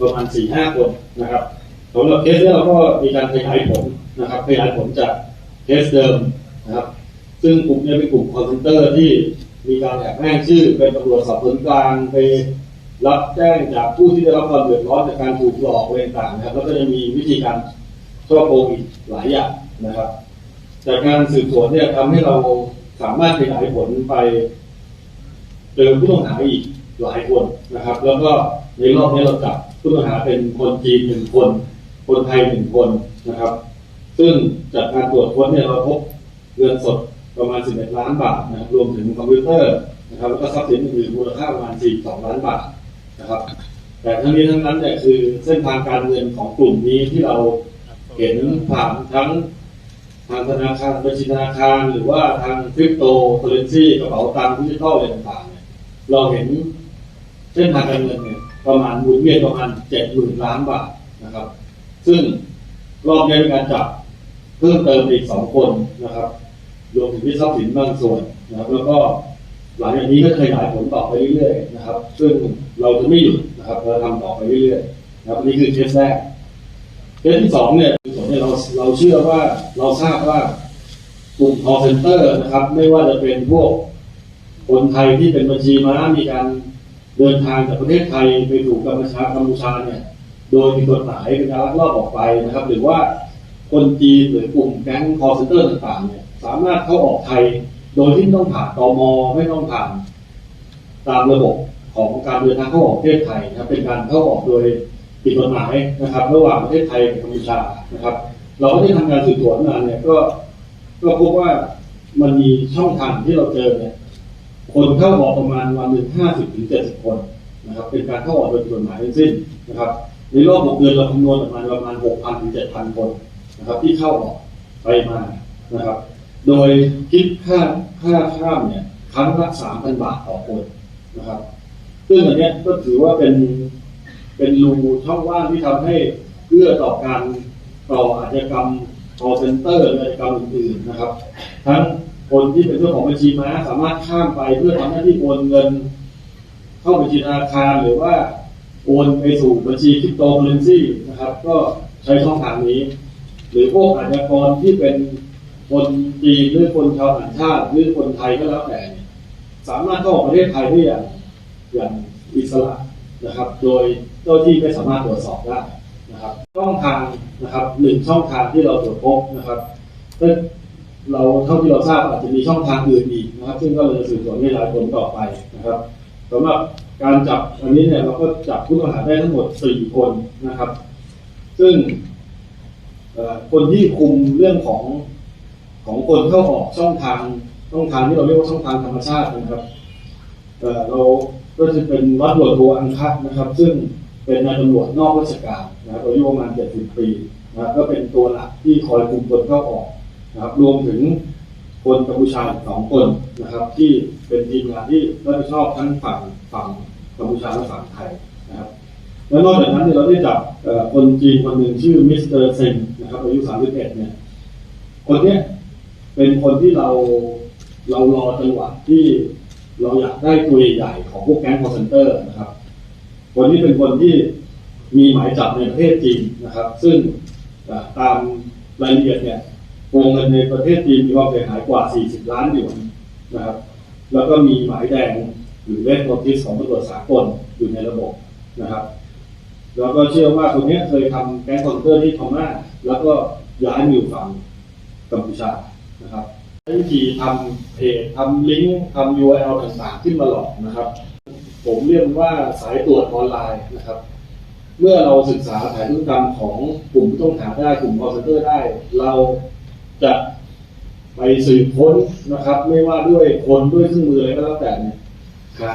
ประมาณสี่ห้าคนนะครับสำหรับเคสนี้เราก็มีการขยายผลนะครับขยายผลจากเคสเดิมนะครับ ซึ่งกลุ่มนี้เป็นกลุ่มคอนเซนเตอร์ที่มีการแอบอ้งชื่อเป็นตำรวจสอบสวนกลางไปรับแจ้งจากผู้ที่ได้รับความเดือดร้อนจากการถูกหลอกอะไรต่างๆนะครับแล้วก็จะมีวิธีการช่อโกงอีกหลายอย่างนะครับ จากการสืบสวนเนี่ยทำให้เราสามารถขยายผลไปเจอผู้ต้องหาอีกหลายคนนะครับ แล้วก็ในรอบนี้เราจับ ผู้ต้องหาเป็นคนจีนหนึ่งคน คนไทยหนึ่งคนนะครับ ซึ่งจากการตรวจค้นเนี่ยเราพบเงินสดประมาณ 11 ล้านบาทนะครับรวมถึงคอมพิวเตอร์นะครับแล้วก็ทรัพย์สินอื่นๆมูลค่าประมาณ 42 ล้านบาทนะครับ แต่ทั้งนี้ทั้งนั้นเนี่ยคือเส้นทางการเงินของกลุ่มนี้ที่เราเห็นผ่านทั้งทางธนาคารบัญชีธนาคารหรือว่าทางคริปโตเคอเรนซีกระเป๋าตังค์ดิจิทัลอะไรต่างๆเนี่ยเราเห็นเส้นทางการเงินเนี่ย ประมาณหมุนเวียนประมาณเจ็ดหมื่นล้านบาทนะครับ ซึ่งรอบนี้เป็นการจับเพิ่มเติมอีกสองคนนะครับรวมถึงที่ทรัพย์สินบางส่วนนะครับ แล้วก็หลังจากนี้ก็ขยายผลต่อไปเรื่อยๆนะครับ ซึ่งเราจะไม่หยุดนะครับเราทำต่อไปเรื่อยๆนะครับนี่คือเคสแรกเคสที่สองเนี่ยส่วนเนี่ยเราเราเชื่อว่าเราทราบว่ากลุ่ม call center นะครับ ไม่ว่าจะเป็นพวกคนไทยที่เป็นบัญชีม้ามีการ เดินทางจากประเทศไทยไปถูกกัมพูชากัมพูชาเนี่ยโดยมีกฎหมายเป็นการลักลอบออกไปนะครับ หรือว่าคนจีนหรือกลุ่มแก๊ง call center ต่างๆเนี่ยสามารถเข้าออกไทยโดยที่ไม่ต้องผ่านตมไม่ต้องผ่านตามระบบของการเดินทางเข้าออกประเทศไทยนะครับเป็นการเข้าออกโดยผิดกฎหมายนะครับ ระหว่างประเทศไทยกับกัมพูชานะครับ เราก็ได้ทำงานสืบสวนมาเนี่ยก็ก็พบว่ามันมีช่องทางที่เราเจอเนี่ย คนเข้าออกประมาณวันหนึ่งห้าสิบถึงเจ็ดสิบคนนะครับเป็นการเข้าออกโดยกฎหมายทั้งสิ้นนะครับในรอบหกเดือนเราคำนวณออกมาณประมาณหกพันถึงเจ็ดพันคนนะครับที่เข้าออกไปมานะครับ โดยคิดค่าค่าข้ามเนี่ยครั้งละสามพันบาทต่อคนนะครับซึ่งอันเนี้ยก็ถือว่าเป็นเป็นรูช่องว่างที่ทำให้เอื้อต่อการต่ออาชญากรรม call center หรืออาชญากรรมอื่นๆนะครับ ทั้ง คนที่เป็นเจ้าของบัญชีม้าสามารถข้ามไปเพื่อทำหน้าที่โอนเงิน เข้าบัญชีธนาคารหรือว่าโอนไปสู่บัญชีคริปโตเคอเรนซีนะครับ ก็ใช้ช่องทางนี้ หรือพวกอาชญากรที่เป็นคนจีนหรือคนชาวต่างชาติหรือคนไทยก็แล้วแต่ สามารถเข้าออกประเทศไทยได้อย่างอย่างอิสระนะครับ โดยเจ้าที่ไม่สามารถตรวจสอบได้นะครับช่องทางนะครับหนึ่งช่องทางที่เราตรวจพบนะครับก็ เราเท่าที่เราทราบอาจจะมีช่องทางอื่นอีกนะครับ ซึ่งก็เลยสืบสวนขยายผลต่อไปนะครับสำหรับการจับอันนี้เนี่ยเราก็จับผู้ต้องหาได้ทั้งหมดสี่คนนะครับ ซึ่งคนที่คุมเรื่องของของคนเข้าออกช่องทางช่องทางที่เราเรียกว่าช่องทางธรรมชาตินะครับเราก็จะเป็นวัดตำรวจโทอังคับนะครับ ซึ่งเป็นนายตำรวจนอกราชการนะครับอายุประมาณ70ปีนะครับก็เป็นตัวหลักที่คอยคุมคนเข้าออก นะครับรวมถึงคนกัมพูชาสองคนนะครับ ที่เป็นทีมงานที่รับผิดชอบทั้งฝั่งฝั่งกัมพูชาและฝั่งไทยนะครับแล้วนอกจากนั้นเนี่ยเราได้จับคนจีนคนหนึ่งชื่อมิสเตอร์เซนนะครับอายุ 31 เนี่ย คนเนี้ยเป็นคนที่เราเรารอจังหวะที่เราอยากได้ตัวใหญ่ของพวกแก๊งคอร์เซนเตอร์นะครับ คนนี้เป็นคนที่มีหมายจับในประเทศจีนนะครับ ซึ่งตามรายละเอียดเนี่ย โกงเงินในประเทศจีนมีความเสียหายกว่า 40 ล้านหยวนนะครับ แล้วก็มีหมายแดงหรือเลขโนติสของตำรวจสากลอยู่ในระบบนะครับ แล้วก็เชื่อว่าคนนี้เคยทำแก๊งคอนเตอร์ที่พม่าแล้วก็ย้ายมาอยู่ฝั่งกัมพูชานะครับวิธีทำเพจทำลิงก์ทำ URL ต่างๆ ขึ้นมาหลอกนะครับ ผมเรียกว่าสายตรวจออนไลน์นะครับ เมื่อเราศึกษาแผนธุรกรรมของกลุ่มผู้ต้องหาได้กลุ่มคอร์เซนเตอร์ได้ เรา จะไปสืบค้นนะครับ ไม่ว่าด้วยคนด้วยเครื่องมืออะไรก็แล้วแต่เนี่ยหา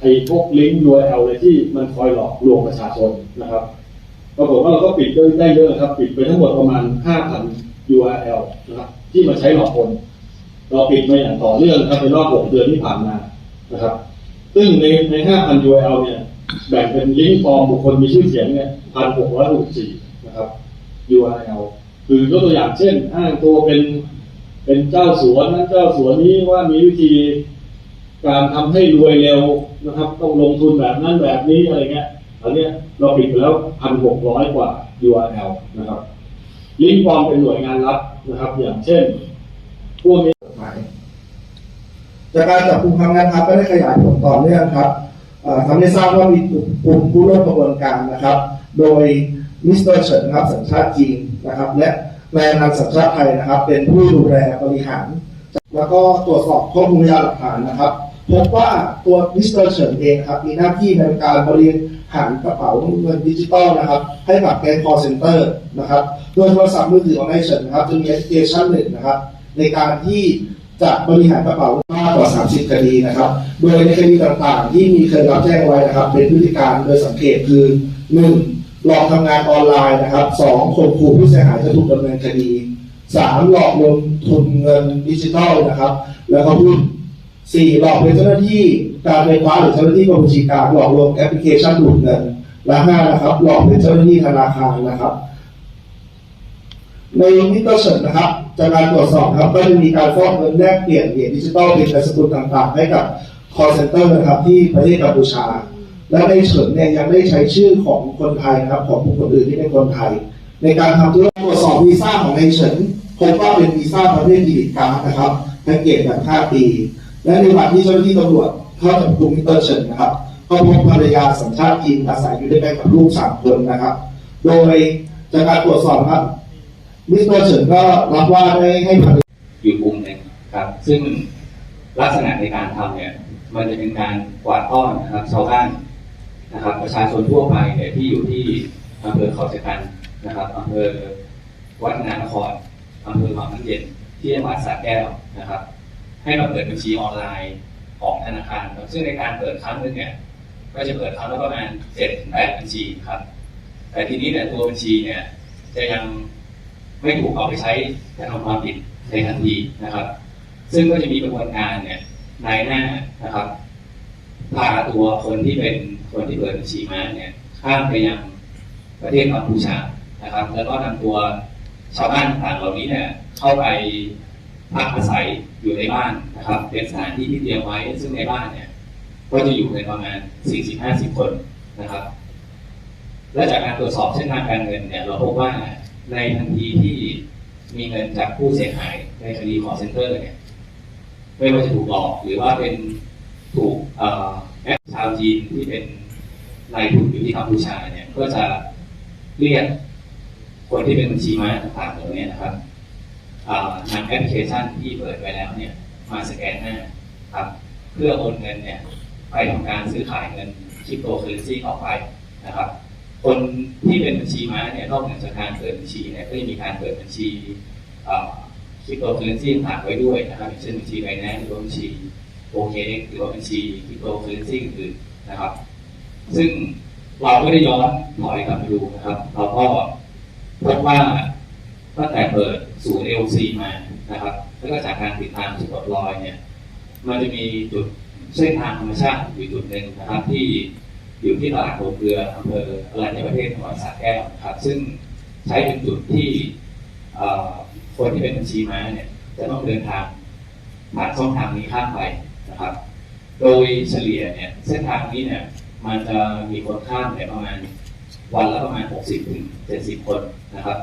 ไอ้พวกลิงก์ URL เลยที่มันคอยหลอกลวงประชาชนนะครับปรากฏว่าเราก็ปิดได้เยอะครับปิดไปทั้งหมดประมาณ 5,000 URL นะครับที่มาใช้หลอกคน เราปิดมาอย่างต่อเนื่องครับในรอบ 6 เดือนที่ผ่านมานะครับ ซึ่งในใน 5,000 URL เนี่ยแบ่งเป็นลิงก์ปลอมบุคคลมีชื่อเสียงเนี่ย1,664นะครับ URL คือยกตัวอย่างเช่น อ้างตัวเป็นเป็นเจ้าสวนนั้นเจ้าสวนนี้ว่ามีวิธีการทำให้รวยเร็วนะครับ ต้องลงทุนแบบนั้นแบบนี้อะไรเงี้ยอันเนี้ยเราปิดไปแล้วพันหกร้อยกว่า URL นะครับ ลิงก์ปลอมเป็นหน่วยงานรัฐนะครับ อย่างเช่นพวกนี้กหมายจากการจับกลุ่มครั้งนั้นครับก็ได้ขยายผลต่อเนื่องครับทำให้ทราบว่ามีกลุ่มกลุ่มผู้ร่วมกระบวนการนะครับ โดยมิสเตอร์เฉินครับสัญชาติจีน นะครับ และนายนันสัญชาติไทยนะครับ เป็นผู้ดูแลบริหาร แล้วก็ตรวจสอบข้อมูลยาหลักฐานนะครับพบว่าตัวมิสเตอร์เฉินเองครับมีหน้าที่ในการบริหารกระเป๋าเงินดิจิตอลนะครับ ให้กับแก๊งคอร์เซ็นเตอร์นะครับโดยโทรศัพท์มือถือของนายเฉินนะครับจะมีแอปพลิเคชันหนึ่งนะครับ ในการที่จะบริหารกระเป๋ามากกว่า 30 คดีนะครับ โดยในคดีต่างๆ ที่มีเคยรับแจ้งไว้นะครับ เป็นพฤติการโดยสังเกตคือ 1. หลอกทำงานออนไลน์นะครับ 2. ข่มขู่ผู้เสียหายจะถูกดำเนินคดี 3. หลอกลงทุนเงินดิจิทัลนะครับ แล้วก็หุ้นสี่หลอกเป็นเจ้าหน้าที่การไฟฟ้าหรือเจ้าหน้าที่กรมบัญชีกลารหลอกลวงแอปพลิเคชันดูดเงินและห้านะครับ หลอกเป็นเจ้าหน้าที่ธนาคารนะครับ ในมิเตอร์เฉินนะครับจากการตรวจสอบครับก็จะมีการฟอกเงินแลกเปลี่ยนเหรียญดิจิทัลเป็นเงินสกุลต่างๆ ให้กับ call center นะครับที่ประเทศกัมพูชา และในเฉินเนี่ยยังได้ใช้ชื่อของคนไทยนะครับของบุคคลอื่นที่เป็นคนไทย ในการทำธุรกิจตรวจสอบวีซ่าของในเฉินพบว่าเป็นวีซ่าประเภทดีลิการนะครับแพ็กเกจแบบ5ปี และในวันที่เจ้าหน้าที่ตำรวจเข้าจับกลุ่มมิเตอร์เฉินนะครับก็พบภรรยาสัญชาติจีนอาศัยอยู่ด้วยกันกับลูกสามคนนะครับ โดยจากการตรวจสอบนะครับมิสเตอร์เฉินก็รับว่าได้ให้ภรรยาอยู่กลุ่มหนึ่งครับ ซึ่งลักษณะในการทำเนี่ยมันจะเป็นการกวาดต้อนนะครับชาวบ้าน นะครับ ประชาชนทั่วไปเนี่ยที่อยู่ที่อำเภอเขาชะกันนะครับอำเภอวัฒนานครอำเภอวังน้ำเย็นที่จังหวัดสระแก้วนะครับ ให้มาเปิดบัญชีออนไลน์ของธนาคารซึ่งในการเปิดครั้งหนึงเนี่ยก็จะเปิดครั้งละประมาณเจ็ดถึงแปดบัญชีครับ แต่ทีนี้เนี่ยตัวบัญชีเนี่ยจะยังไม่ถูกเอาไปใช้กระทำความผิดในทันทีนะครับ ซึ่งก็จะมีกระบวนการเนี่ยนายหน้านะครับพาตัวคนที่เป็น คนที่เปิดบัญชีมาเนี่ยข้ามไปยังประเทศกัมพูชานะครับ แล้วก็นำตัวชาวบ้านต่างเหล่านี้เนี่ยเข้าไปพักอาศัยอยู่ในบ้านนะครับ เป็นสถานที่ที่เตรียมไว้ ซึ่งในบ้านเนี่ยก็จะอยู่ในประมาณ 40-50 คนนะครับ และจากการตรวจสอบเส้นทางการเงินเนี่ยเราพบว่าในทันทีที่มีเงินจากผู้เสียหายในคดี call center เนี่ยไม่ว่าจะถูกหลอกหรือว่าเป็นถูกแอปชาวจีนที่เป็น นายทุนอยู่ที่กัมพูชาเนี่ยก็จะเรียกคนที่เป็นบัญชีม้าต่างๆเหล่านี้นะครับอ่านำแอปพลิเคชันที่เปิดไว้แล้วเนี่ยมาสแกนหน้าครับ เพื่อโอนเงินเนี่ยไปทำการซื้อขายเงินคริปโตเคอเรนซีออกไปนะครับ คนที่เป็นบัญชีม้าเนี่ยนอกเหนือจากการเปิดบัญชีเนี่ยก็จะมีการเปิดบัญชีคริปโตเคอเรนซีต่างๆไว้ด้วยนะครับเช่นบัญชีไบแนนหรือบัญชีโอเคหรือว่าบัญชีคริปโตเคอเรนซีอื่นๆนะครับ ซึ่งเราก็ได้ย้อนถอยกลับไปดูนะครับ เราก็พบว่าตั้งแต่เปิดศูนย์ LC มานะครับ แล้วก็จากการติดตามสะกดรอยเนี่ย มันจะมีจุดเส้นทางธรรมชาติอยู่จุดหนึ่งนะครับ ที่อยู่ที่ตลาดโรงเกลืออำเภออรัญญประเทศจังหวัดสระแก้วนะครับ ซึ่งใช้เป็นจุดที่คนที่เป็นบัญชีม้าเนี่ยจะต้องเดินทางผ่านช่องทางนี้ข้ามไปนะครับ โดยเฉลี่ยเนี่ยเส้นทางนี้เนี่ย มันจะมีคนข้ามเนี่ยประมาณวันละประมาณ 60ถึง70 คนนะครับ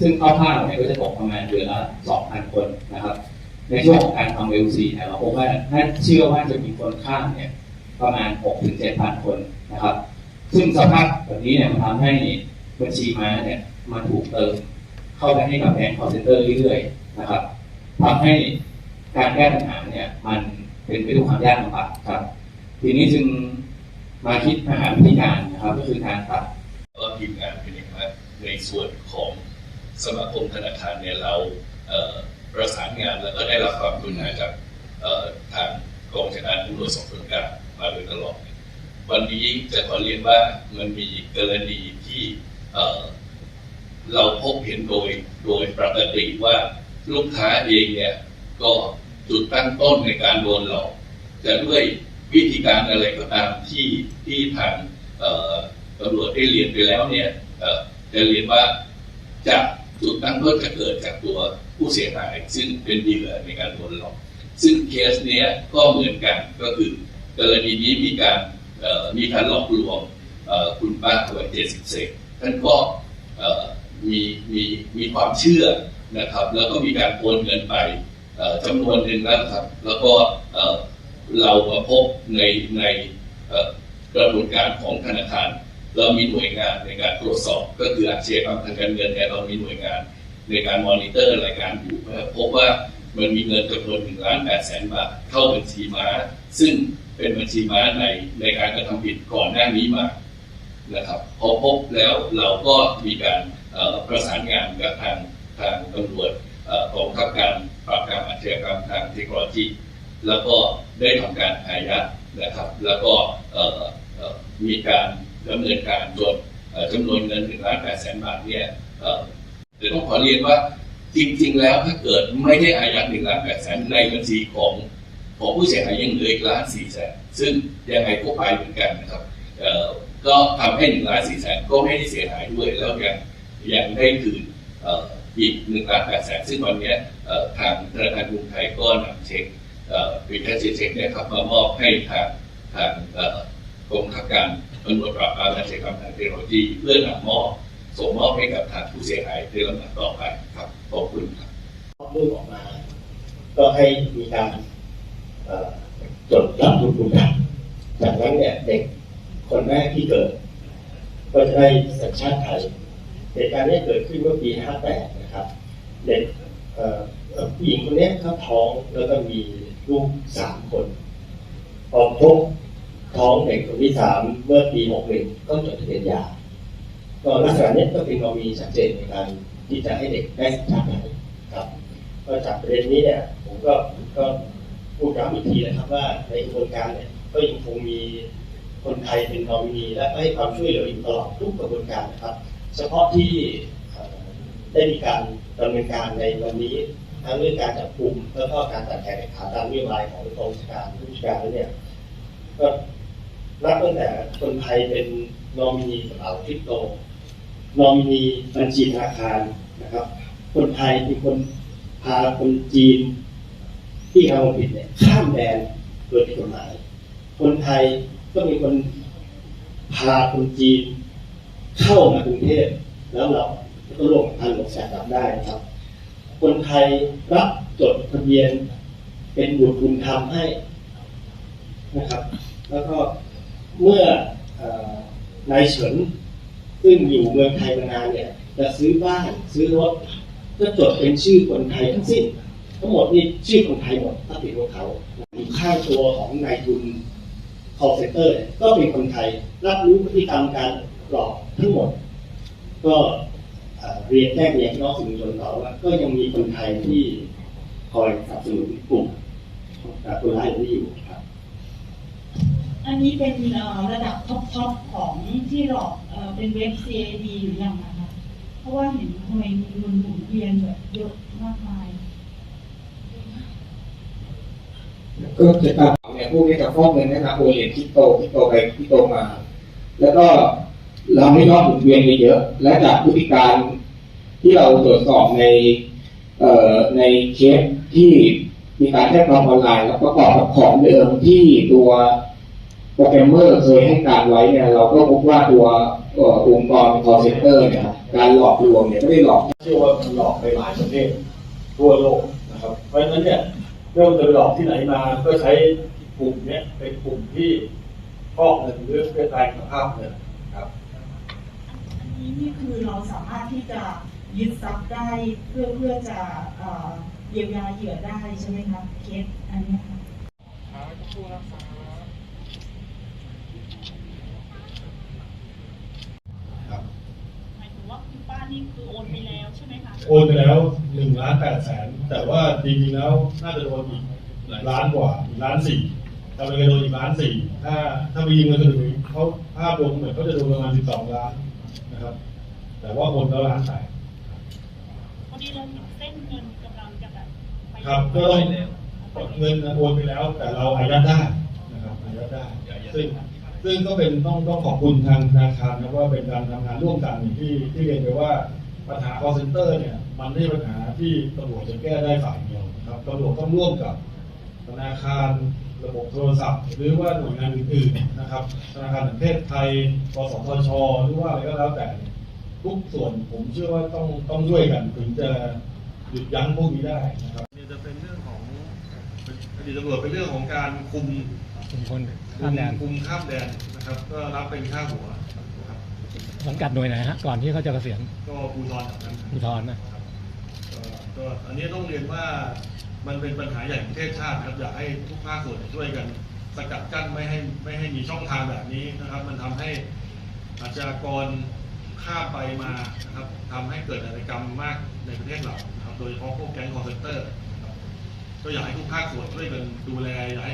ซึ่งคร่าวๆเนี่ยก็จะตกประมาณเดือนละ 2,000 คนนะครับ ในช่วงของการทำเอลซีเนี่ยเราพบว่าน่าเชื่อว่าจะมีคนข้ามเนี่ยประมาณ 6 ถึง 7,000 คนนะครับ ซึ่งสภาพแบบนี้เนี่ยมันทำให้บัญชีม้าเนี่ยมันถูกเติมเข้าไปให้กับแบงก์คอร์เซนเตอร์เรื่อยๆนะครับทำให้การแก้ปัญหาเนี่ยมันเป็นไปด้วยความยากลำบากครับ ทีนี้จึง มาคิดหาวิธีการนะครับก็คือการตัดก็ทีมงานเป็นอย่างว่าในส่วนของสมาคมธนาคารเนี่ยเราเประสานงานแล้วก็ได้รับความกรุณาจากทางกองจัดการตรวจสอบสวนกางมาโดยตลอด วันนี้จะขอเรียนว่ามันมีกรณีที่เอ่อเราพบเห็นโดยโดยปกติว่าลูกค้าเองเนี่ยก็จุดตั้งต้นในการโดนหลอกจะด้วย วิธีการอะไรก็ตามที่ที่ทางตำรวจได้เรียนไปแล้วเนี่ยจะเรียนว่าจากจุดตั้งต้นจะเกิดจากตัวผู้เสียหาย ซึ่งเป็นเหยื่อในการโดนหลอกซึ่งเคสเนี้ยก็เหมือนกันก็คือกรณีนี้มีการมีการหลอกลวงคุณป้าวัยเจ็ดสิบเศษท่านก็มีมีมีความเชื่อนะครับ แล้วก็มีการโอนเงินไปจำนวนหนึ่งนะครับ แล้วก็ เรามาพบในในกระบวนการของธนาคาร เรามีหน่วยงานในการตรวจสอบ ก็คืออาชญากรรมทางการเงินเนี่ยเรามีหน่วยงานในการมอนิเตอร์รายการอยู่พบว่ามันมีเงินจำนวนหนึ่งล้านแปดแสนบาทเข้าบัญชีม้า ซึ่งเป็นบัญชีม้าในในการกระทำผิดก่อนหน้านี้มานะครับพอพบแล้วเราก็มีการประสานงานกับทางทางตำรวจเอ่อกองบังคับการปราบปรามอาชญากรรมทางเทคโนโลยี แล้วก็ได้ทำการอายัดนะครับ แล้วก็มีการดำเนินการจนเอ่อจำนวนเงินหนึ่งล้านแปดแสนบาทเนี่ยเอ่อเดี๋ยวต้องขอเรียนว่าจริงๆ แล้วถ้าเกิดไม่ได้อายัดหนึ่งล้านแปดแสนในบัญชีของของผู้เสียหายยังเหลืออีกล้านสี่แสนซึ่งยังไงก็ไปเหมือนกันนะครับก็ทำให้หนึ่งล้านสี่แสนก็ไม่ได้เสียหายด้วยแล้วยังยังได้คืนอีกหนึ่งล้านแปดแสนซึ่งวันนี้ทางธนาคารกรุงไทยก็นำเช็ค เอ่อเป็นแค่เนี่ยครับมามอบให้ทางทางกรมบังการตำรวจปราบปรามอาชญากรรมทางเทคโนโลยีเพื่อนำมอบส่งมอบให้กับทางผู้เสียหายในลำดับต่อไปครับขอบคุณครับลูกออกมา ก็ให้มีการจดจำทุกกอย่างจากนั้นเนี่ยเด็กคนแรกที่เกิด ก็จะได้สัญชาติไทยเหตุการณ์นี้เกิดขึ้นเมื่อปี 58 นะครับ เด็กอ่อเอ่อผู้หญิงคนนี้เขาท้องแล้วก็มี ลูกสามคนพอพบท้องเด็กคนที่สามเมื่อปี61ก็จดทะเบียนยาก็ลักษณะนี้ก็เป็นกรณีชัดเจนในการที่จะให้เด็กได้สัญชาติไทยครับก็จากประเด็นนี้เนี่ยผมก็ก็พูดย้ำอีกทีนะครับว่าในกระบวนการเนี่ยก็ยังคงมีคนไทยเป็นนอมินีและให้ความช่วยเหลืออยู่ตลอดทุกกระบวนการนะครับ เฉพาะที่ได้มีการดำเนินการในวันนี้ ทั้งเรื่องการจับกลุ่มแล้วก็การตัดแขนขาตามนโยบายของกองชการผู้ชาการเนี่ยก็นับตั้งแต่คนไทยเป็นนอมินีกระเป๋าคริปโตนอมินีบัญชีธนาคารนะครับ คนไทยเป็นคนพาคนจีนที่ทำความผิดเนี่ยข้ามแดนโดยผิดกฎหมาย คนไทยก็มีคนพาคนจีนเข้ามากรุงเทพแล้วเราก็ร่วมกันหลวงแสนจับได้นะครับ คนไทยรับจดทะเบียน เป็นบุตรบุญธรรมให้นะครับ แล้วก็เมื่ออนายเฉินซึ่งอยู่เมืองไทยมานานเนี่ยจะซื้อบ้านซื้อรถก็จดเป็นชื่อคนไทยทั้งสิ้น ทั้งหมดนี่ชื่อคนไทยหมดถ้าติดของเขาอยู่ข้างตัวของนายทุน call center เนี่ยก็เป็นคนไทย รับรู้พฤติกรรมการหลอกทั้งหมด ก็ เอ่อเรียนแจ้งเรียนพี่น้องสื่อมวลชนต่อว่าก็ยังมีคนไทยที่คอยสนับสนุนกลุ่มเอ่อคนร้ายเหล่านี้อยู่ครับ อันนี้เป็นเอ่อระดับท็อปทอปของที่หลอกเอ่อเป็นเว็บ CAD หรือยังนะคะเพราะว่าเห็นทำไมมีเงินหมุนเวียนแบบเยอะมากมายก็จะการเนี่ยพวกนี้จะฟอกเงินนะครับโอนเหรียญคริปโตคริปโตไปคริปโตมา แล้วก็ เราไม่ยอดหมุนเวียนเยอะและจากพฤติการที่เราตรวจสอบในในเคสที่มีการแจ้งความออนไลน์แล้วประกอบกับของเดิมที่ตัวโปรแกรมเมอร์เคยให้การไว้เนี่ยเราก็พบว่าตัวองค์กร call center เนี่ยการหลอกลวงเนี่ยไม่ได้หลอกเชื่อว่ามันหลอกไปหลายประเทศทั่วโลกนะครับเพราะฉะนั้นเนี่ยไม่ว่าจะหลอกที่ไหนมาก็ใช้กลุ่มเนี้ยเป็นกลุ่มที่ฟอกเงินหรือเป็นแรสภาพเงินครับอั นี้นี่คือเราสามารถที่จะยึดทรัพย์ได้เพื่อเพื่อจะเยียวยาเหยื่อได้ใช่ไหมคะเคสอันนี้ค่ะหมายถึงว่าคุณป้านี่คือโอนไปแล้วใช่ไหมคะ โอนไปแล้วหนึ่งล้านแปดแสนแต่ว่าจริงๆแล้วน่าจะโดนอีกล้านกว่าอีกล้านสี่กำลังจะโดนอีกล้านสี่ถ้าถ้ามีเงินสนุนเขาภาพรวมเหมือนเขาจะโดนประมาณสิบสองล้าน นะครับ แต่ว่าโอนแล้วล้านแปดพอดีเราเห็นเส้นเงินกำลังจะแบบไปครับก็ต้องเงินโอนไปแล้ว แต่เราอายัดได้นะครับอายัดได้ ซึ่งซึ่งก็เป็นต้องต้องขอบคุณทางธนาคารนะว่าเป็นการทำงานร่วมกันอย่างที่ที่เรียนไปว่าปัญหา call center เนี่ยมันไม่ใช่ปัญหาที่ตำรวจจะแก้ได้ฝ่ายเดียวนะครับตำรวจต้องร่วมกับธนาคาร ระบบโทรศัพท์ หรือว่าหน่วยงานอื่นๆนะครับธนาคารแห่งประเทศไทยกสทช หรือว่าอะไรก็แล้วแต่เนี่ยทุกส่วนผมเชื่อว่าต้องต้องช่วยกันถึงจะหยุดยั้งพวกนี้ได้นะครับเนี่ยจะเป็นเรื่องของอดีตตำรวจเป็นเรื่องของการคุมชุมชนคุข้ามมแดนคุมข้ามแดนนะครับ ก็รับเป็นค่าหัวนะครับสังกัดหน่วยไหนฮะก่อนที่เขาจะเกษียณก็ภูทรแถวนั้นอุทธรณ์นะก็ก็อันนี้ต้องเรียนว่า มันเป็นปัญหาใหญ่ของประเทศชาตินะครับอยากให้ทุกภาคส่วนช่วยกันสกัดกั้นไม่ให้ไม่ให้มีช่องทางแบบนี้นะครับ มันทำให้อาชญากรข้ามไปมานะครับทำให้เกิดอาชญากรรมมากในประเทศเรานะครับโดยเฉพาะพวกแก๊งคอร์เซนเตอร์ก็อยากให้ทุกภาคส่วนช่วยกันดูแลอยากให้